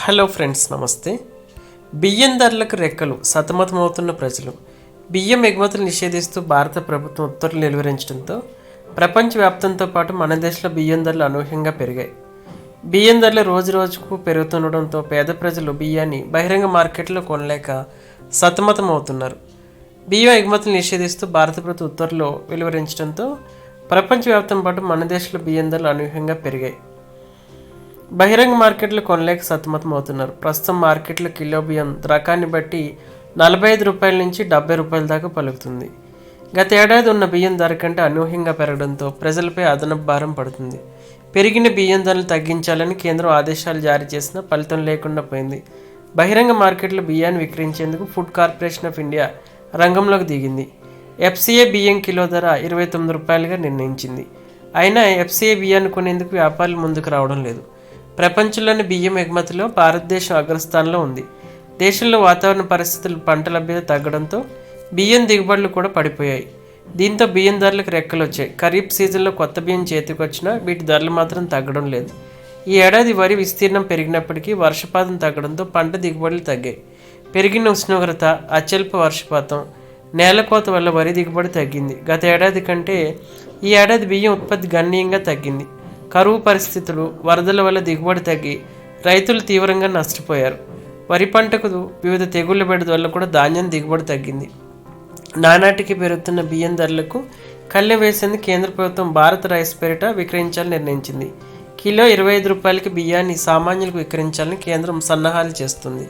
Hello friends నమస్తే. బియ్యం ధరలకు రెక్కలు సతమతమవుతున్న ప్రజలు. బియ్యం ఎగుమతులు నిషేధిస్తూ భారత ప్రభుత్వం ఉత్తర్వులు వెలువరించడంతో ప్రపంచవ్యాప్తంతో పాటు మన దేశంలో బియ్యం ధరలు అనూహ్యంగా పెరిగాయి. బియ్యం ధరలు రోజు రోజుకు పెరుగుతుండడంతో పేద ప్రజలు బియ్యాన్ని బహిరంగ మార్కెట్లో కొనలేక సతమతమవుతున్నారు. బియ్యం ఎగుమతులు నిషేధిస్తూ భారత ప్రభుత్వ ఉత్తర్వులు వెలువరించడంతో ప్రపంచవ్యాప్తం పాటు మన దేశంలో బియ్యం ధరలు అనూహ్యంగా పెరిగాయి. బహిరంగ మార్కెట్లు కొనలేక సతమతం అవుతున్నారు ప్రస్తుతం మార్కెట్లో కిలో బియ్యం రకాన్ని బట్టి నలభై ఐదు రూపాయల నుంచి డెబ్బై రూపాయల దాకా పలుకుతుంది. గత ఏడాది ఉన్న బియ్యం ధర కంటే అనూహ్యంగా పెరగడంతో ప్రజలపై అదనపు భారం పడుతుంది. పెరిగిన బియ్యం ధరలు తగ్గించాలని కేంద్రం ఆదేశాలు జారీ చేసినా ఫలితం లేకుండా పోయింది. బహిరంగ మార్కెట్లో బియ్యాన్ని విక్రయించేందుకు ఫుడ్ కార్పొరేషన్ ఆఫ్ ఇండియా రంగంలోకి దిగింది. ఎఫ్సిఏ బియ్యం కిలో ధర ఇరవై తొమ్మిది రూపాయలుగా నిర్ణయించింది. అయినా ఎఫ్సిఏ బియ్యాన్ని కొనేందుకు వ్యాపారులు ముందుకు రావడం లేదు. ప్రపంచంలోని బియ్యం ఎగుమతిలో భారతదేశం అగ్రస్థానంలో ఉంది. దేశంలో వాతావరణ పరిస్థితులు పంట లభ్యత తగ్గడంతో బియ్యం దిగుబడులు కూడా పడిపోయాయి. దీంతో బియ్యం ధరలకు రెక్కలు వచ్చాయి. ఖరీఫ్ సీజన్లో కొత్త బియ్యం చేతికొచ్చినా వీటి ధరలు మాత్రం తగ్గడం లేదు. ఈ ఏడాది వరి విస్తీర్ణం పెరిగినప్పటికీ వర్షపాతం తగ్గడంతో పంట దిగుబడులు తగ్గాయి. పెరిగిన ఉష్ణోగ్రత అత్యల్ప వర్షపాతం నేలకోత వల్ల వరి దిగుబడి తగ్గింది. గత ఏడాది కంటే ఈ ఏడాది బియ్యం ఉత్పత్తి గణనీయంగా తగ్గింది. కరువు పరిస్థితులు వరదల వల్ల దిగుబడి తగ్గి రైతులు తీవ్రంగా నష్టపోయారు. వరి పంటకు వివిధ తెగుళ్ళ బెడద వల్ల కూడా ధాన్యం దిగుబడి తగ్గింది. నానాటికి పెరుగుతున్న బియ్యం ధరలకు కళ్ళె వేసేందుకు కేంద్ర ప్రభుత్వం భారత్ రైస్ పేరిట విక్రయించాలని నిర్ణయించింది. కిలో ఇరవై ఐదు రూపాయలకి బియ్యాన్ని సామాన్యులకు విక్రయించాలని కేంద్రం సన్నాహాలు చేస్తుంది.